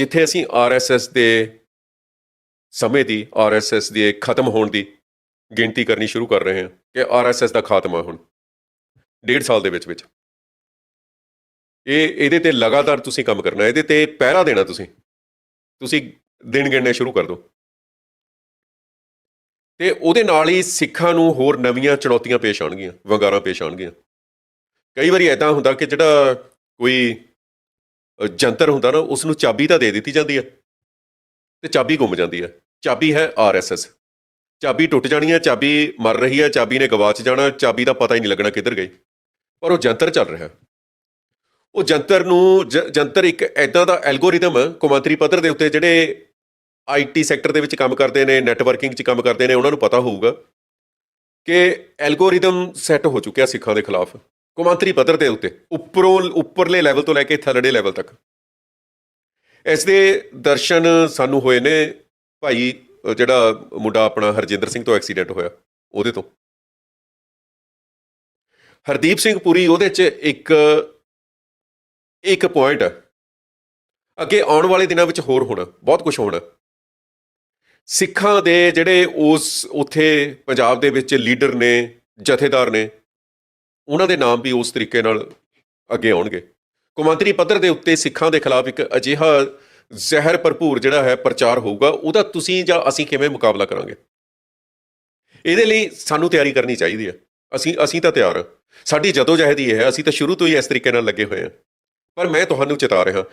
ਜਿੱਥੇ ਅਸੀਂ ਆਰਐਸਐਸ ਦੇ ਸਮੇਂ ਦੀ ਆਰਐਸਐਸ ਦੇ ਖਤਮ ਹੋਣ ਦੀ ਗਿਣਤੀ ਕਰਨੀ ਸ਼ੁਰੂ ਕਰ ਰਹੇ ਹਾਂ ਕਿ ਆਰਐਸਐਸ ਦਾ ਖਾਤਮਾ ਹੁਣ ਡੇਢ ਸਾਲ ਦੇ ਵਿੱਚ ਵਿੱਚ। ਇਹ, ਇਹਦੇ ਤੇ ਲਗਾਤਾਰ ਤੁਸੀਂ ਕੰਮ ਕਰਨਾ, ਇਹਦੇ ਤੇ ਪਹਿਰਾ ਦੇਣਾ ਤੁਸੀਂ। ਤੁਸੀਂ ਦਿਨ ਗਿਣਨੇ ਸ਼ੁਰੂ ਕਰ ਦਿਓ। ਤੇ ਉਹਦੇ ਨਾਲ ਹੀ ਸਿੱਖਾਂ ਨੂੰ ਹੋਰ ਨਵੀਆਂ ਚੁਣੌਤੀਆਂ ਪੇਸ਼ ਆਉਣਗੀਆਂ, ਵੰਗਾਰਾਂ ਪੇਸ਼ ਆਉਣਗੀਆਂ। ਕਈ ਵਾਰੀ ਐਦਾਂ ਹੁੰਦਾ ਕਿ ਜਿਹੜਾ ਕੋਈ ਜੰਤਰ ਹੁੰਦਾ ਨਾ ਉਸ ਨੂੰ ਚਾਬੀ ਤਾਂ ਦੇ ਦਿੱਤੀ ਜਾਂਦੀ ਹੈ। ਤੇ ਚਾਬੀ ਗੁੰਮ ਜਾਂਦੀ ਹੈ। ਚਾਬੀ ਹੈ ਆਰਐਸਐਸ ਚਾਬੀ ਟੁੱਟ ਜਾਣੀ ਹੈ, ਚਾਬੀ ਮਰ ਰਹੀ ਹੈ, ਚਾਬੀ ਨੇ ਗਵਾਚ ਜਾਣਾ, ਚਾਬੀ ਦਾ ਪਤਾ ਹੀ ਨਹੀਂ ਲੱਗਣਾ ਕਿੱਧਰ ਗਈ। ਪਰ ਉਹ ਜੰਤਰ ਚੱਲ ਰਿਹਾ। ਉਹ ਜੰਤਰ ਨੂੰ, ਜ- ਜੰਤਰ ਇੱਕ ਐਦਾਂ ਦਾ ਐਲਗੋਰਿਦਮ ਹੈ, ਕੌਮਾਂਤਰੀ ਪੱਧਰ ਦੇ ਉੱਤੇ ਜਿਹੜੇ ਆਈਟੀ ਸੈਕਟਰ ਦੇ ਵਿੱਚ ਕੰਮ ਕਰਦੇ ਨੇ, ਨੈਟਵਰਕਿੰਗ 'ਚ ਕੰਮ ਕਰਦੇ ਨੇ, ਉਹਨਾਂ ਨੂੰ ਪਤਾ ਹੋਊਗਾ ਕਿ ਐਲਗੋਰਿਦਮ ਸੈੱਟ ਹੋ ਚੁੱਕਿਆ ਸਿੱਖਾਂ ਦੇ ਖਿਲਾਫ। ਕੌਮਾਂਤਰੀ ਪੱਧਰ ਦੇ ਉੱਤੇ, ਉੱਪਰੋਂ, ਉੱਪਰਲੇ ਲੈਵਲ ਤੋਂ ਲੈ ਕੇ ਥੱਲੜੇ ਲੈਵਲ ਤੱਕ। ਇਸ ਦੇ ਦਰਸ਼ਨ ਸਾਨੂੰ ਹੋਏ ਨੇ ਭਾਈ ਜਿਹੜਾ ਮੁੰਡਾ ਆਪਣਾ ਹਰਜਿੰਦਰ ਸਿੰਘ ਤੋਂ ਐਕਸੀਡੈਂਟ ਹੋਇਆ, ਉਹਦੇ ਤੋਂ। ਹਰਦੀਪ ਸਿੰਘ ਪੁਰੀ ਉਹਦੇ 'ਚ ਇੱਕ ਇੱਕ ਪੁਆਇੰਟ ਹੈ ਅੱਗੇ ਆਉਣ ਵਾਲੇ ਦਿਨਾਂ ਵਿੱਚ ਹੋਰ ਹੋਣਾ, ਬਹੁਤ ਕੁਝ ਹੋਣਾ। ਸਿੱਖਾਂ ਦੇ ਜਿਹੜੇ ਉਸ, ਉਥੇ ਪੰਜਾਬ ਦੇ ਵਿੱਚ ਲੀਡਰ ਨੇ, ਜਥੇਦਾਰ ਨੇ ਉਹਨਾਂ ਦੇ ਨਾਮ ਵੀ ਉਸ ਤਰੀਕੇ ਨਾਲ ਅੱਗੇ ਆਉਣਗੇ। ਕੌਮਾਂਤਰੀ ਪੱਧਰ ਦੇ ਉੱਤੇ ਸਿੱਖਾਂ ਦੇ ਖਿਲਾਫ ਇੱਕ ਅਜਿਹਾ ਜ਼ਹਿਰ ਭਰਪੂਰ ਜਿਹੜਾ ਹੈ ਪ੍ਰਚਾਰ ਹੋਊਗਾ, ਉਹਦਾ ਤੁਸੀਂ ਜਾਂ ਅਸੀਂ ਕਿਵੇਂ ਮੁਕਾਬਲਾ ਕਰਾਂਗੇ? ਇਹਦੇ ਲਈ ਸਾਨੂੰ ਤਿਆਰੀ ਕਰਨੀ ਚਾਹੀਦੀ ਹੈ। ਅਸੀਂ ਅਸੀਂ ਤਾਂ ਤਿਆਰ ਹਾਂ। ਸਾਡੀ ਜਦੋਜਹਿਦ ਹੀ ਇਹ ਹੈ, ਅਸੀਂ ਤਾਂ ਸ਼ੁਰੂ ਤੋਂ ਹੀ ਇਸ ਤਰੀਕੇ ਨਾਲ ਲੱਗੇ ਹੋਏ ਹਾਂ। ਪਰ ਮੈਂ ਤੁਹਾਨੂੰ ਚਿਤਾ ਰਿਹਾ